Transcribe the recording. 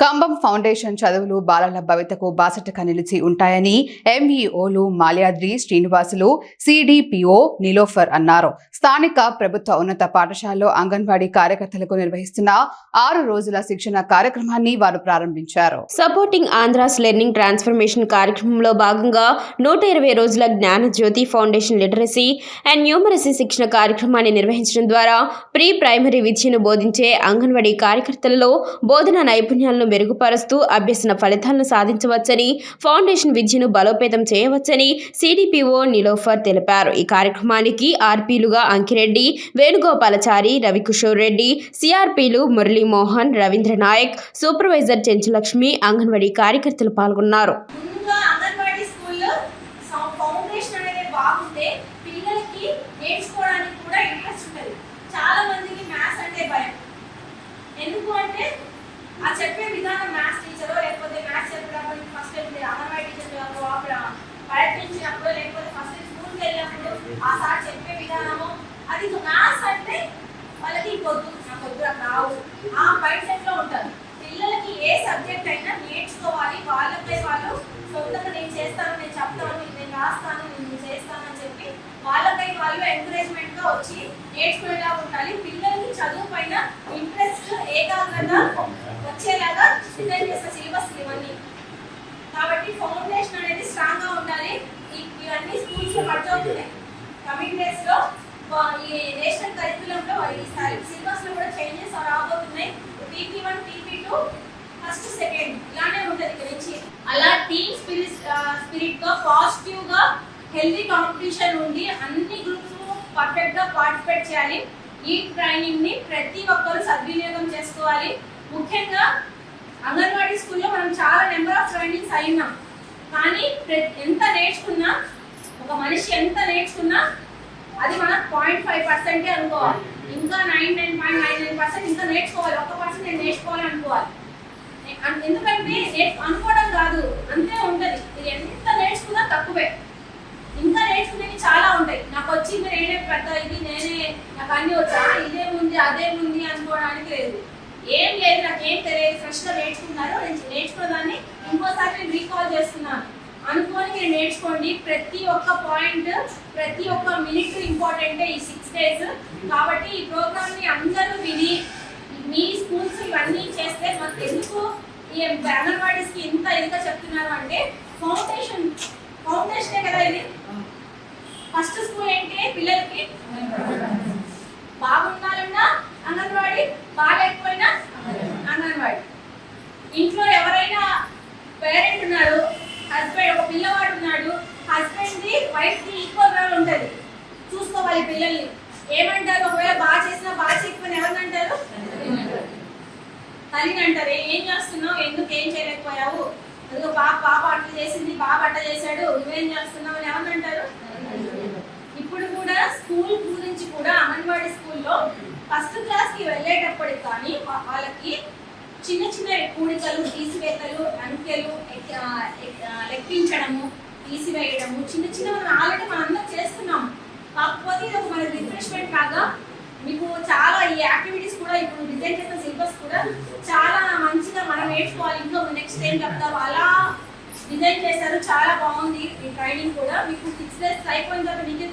Cumbum foundation చదువులు బాలల భవితకు బాసటగా నిలిచి ఉంటాయని ఎంఈఓలు మాల్యాద్రి శ్రీనివాసులు సిడిపిఓ నిలోఫర్ అన్నారు. స్థానిక ప్రభుత్వ ఉన్నత పాఠశాలలో అంగన్వాడీ కార్యకర్తలకు నిర్వహిస్తున్న ఆరు రోజుల శిక్షణ కార్యక్రమాన్ని వారు ప్రారంభించారు. సపోర్టింగ్ ఆంధ్రాస్ లెర్నింగ్ ట్రాన్స్ఫర్మేషన్ కార్యక్రమంలో భాగంగా నూట ఇరవై రోజుల Gnana Jyothi foundation literacy and numeracy శిక్షణ కార్యక్రమాన్ని నిర్వహించడం ద్వారా ప్రీ ప్రైమరీ విద్యను బోధించే అంగన్వాడీ కార్యకర్తలలో బోధన నైపుణ్యాలను మెరుగుపరుస్తూ అభ్యసన ఫలితాలను సాధించవచ్చని ఫౌండేషన్ విద్యను బలోపేతం చేయవచ్చని సిడిపిఓ నిలోఫర్ తెలిపారు. ఈ కార్యక్రమానికి ఆర్పీలుగా అంకిరెడ్డి వేణుగోపాలచారి రవికిషోర్ రెడ్డి సిఆర్పీలు మురళీమోహన్ రవీంద్ర నాయక్ సూపర్వైజర్ చెంచులక్ష్మి అంగన్వాడీ కార్యకర్తలు పాల్గొన్నారు. పిల్లలకి నేర్చుకోవడానికి కూడా ఇంట్రెస్ట్ ఉంటుంది. చాలా మందికి మ్యాథ్స్ అంటే భయం. ఎందుకు అంటే ఆ చెప్పే విధానం మ్యాథ్స్ టీచర్ లేకపోతే మ్యాథ్స్ చెప్పినప్పుడు ఫస్ట్ టైం అంగన్వాడీ టీచర్ ప్రయత్నించినప్పుడు లేకపోతే ఫస్ట్ టైం స్కూల్కి వెళ్ళినప్పుడు ఆ సార్ చెప్పే విధానము. అది మ్యాథ్స్ అంటే వాళ్ళకి పొద్దు నాకు వద్దు నాకు రావు. ఆ మైండ్ సెట్లో ఉంటారు పిల్లలకి ఏ సబ్జెక్ట్ అయినా నేర్చుకోవాలి. వాళ్ళపై వాళ్ళు సొంతంగా నేను చేస్తాను నేను చెప్తాను నేను రాస్తాను నేను చేస్తాను అని చెప్పి వాళ్ళపై వాళ్ళు ఎంకరేజ్మెంట్గా వచ్చి నేర్చుకునేలా ఉండాలి. పిల్లలకి చదువు పైన ఇంట్రెస్ట్ ఏకాగ్రత వచ్చేలాగా డిజైన్ చేసిన సిలబస్ ఇవన్నీ. కాబట్టి ఫౌండేషన్ అనేది స్ట్రాంగ్గా ఉండాలి ఈ- ఇవన్నీ స్కూల్స్లో ఖర్చు అవుతున్నాయి కమింగ్ డేస్లో వా- ఈ నేషనల్ కరికులం లో ఈ సిలబస్లో కూడా చేంజెస్ రాబోతున్నాయి TP one TP two first second ఇలానే ఉంటది ఇక్కడ నుంచి అలా టీమ్ స్పిరిట్ స్పిరిట్గా పాజిటివ్గా హెల్తీ కాంపిటీషన్ ఉండి అన్ని గ్రూప్స్ పర్ఫెక్ట్గా పార్టిసిపేట్ చేయాలి. ఈ ట్రైనింగ్ని ప్రతి ఒక్కరు సద్వినియోగం చేసుకోవాలి. ముఖ్యంగా అంగన్వాడీ స్కూల్లో మనం చాలా నెంబర్ ఆఫ్ ట్రైనింగ్స్ అయినాం కానీ ఎంత నేర్చుకున్నా ఒక మనిషి ఎంత నేర్చుకున్నా అది మనం పాయింట్ ఫైవ్ పర్సెంటే అనుకోవాలి. ఇంకా nine nine point nine nine percent ఇంకా నేర్చుకోవాలి. ఒక పర్సెంట్ నేను నేర్చుకోవాలి అనుకోవాలి. ఎందుకంటే అనుకోవడం కాదు అంతే ఉంటది ఇది ఎంత నేర్చుకున్నా తక్కువే ఇంకా నేర్చుకునేవి చాలా వచ్చింది నేనే పెద్ద ఇది నేనే నాకు అన్ని వచ్చా ఇదేముంది అదేముంది అనుకోవడానికి లేదు. ఏం లేదు నాకు ఏం తెలియదు. ఫ్రెష్గా నేర్చుకున్నారు నేను నేర్చుకున్న దాన్ని ఇంకోసారి నేను రీకాల్ చేస్తున్నాను. అనుకోని మీరు నేర్చుకోండి. ప్రతి ఒక్క పాయింట్ ప్రతి ఒక్క మినిట్ ఇంపార్టెంట్ ఈ సిక్స్ డేస్ కాబట్టి ఈ ప్రోగ్రామ్ని అందరూ విని మీ స్కూల్స్ ఇవన్నీ చేస్తే మనకు ఎందుకు ఈ అంగన్వాడీస్కి ఇంత ఎందుకు చెప్తున్నారు అంటే ఫౌండేషన్ ఫౌండేషనే కదా ఇది? ఫస్ట్ ఏంటి? పిల్లలకి బాగుండాలన్నా అంగన్వాడీ బాగాలేకపోయినా అంగన్వాడీ. ఇంట్లో ఎవరైనా పేరెంట్ ఉన్నారు హస్బెండ్ ఒక పిల్లవాడు ఉన్నాడు husband the wife the equal role ఉంటది. చూసుకోవాలి పిల్లల్ని. ఏమంటారు? ఒకవేళ బాగా చేసినా బాగా చేయకపోయినా ఎవరిని అంటారు? తల్లిని అంటారు. ఏం చేస్తున్నావు? ఎందుకు ఏం చేయలేకపోయావు? అదిగో పాప పాప అట్లా చేసింది బాబు అట్లా చేశాడు. నువ్వేం చేస్తున్నావు? అని ఎవరిని అంటారు? స్కూల్ గురించి కూడా అంగన్వాడీ స్కూల్లో ఫస్ట్ క్లాస్కి వెళ్ళేటప్పటికి కానీ వాళ్ళకి చిన్న చిన్న కూడికలు తీసివేతలు అంకెలు లెక్కించడము తీసివేయడము చిన్న చిన్న మనం ఆల్రెడీ మనం అందరం చేస్తున్నాము కాకపోతే ఇది ఒక మన రిఫ్రెష్మెంట్ లాగా మీకు చాలా ఈ యాక్టివిటీస్ కూడా ఇప్పుడు డిజైన్ చేసిన సిలబస్ కూడా చాలా మంచిగా మనం నేర్చుకోవాలి. ఇంకా నెక్స్ట్ ఏం చెప్తారు. అలా డిజైన్ చేశారు. చాలా బాగుంది. ఈ ట్రైనింగ్ కూడా మీకు సిక్స్ డేస్ అయిపోయిన తర్వాత మీకు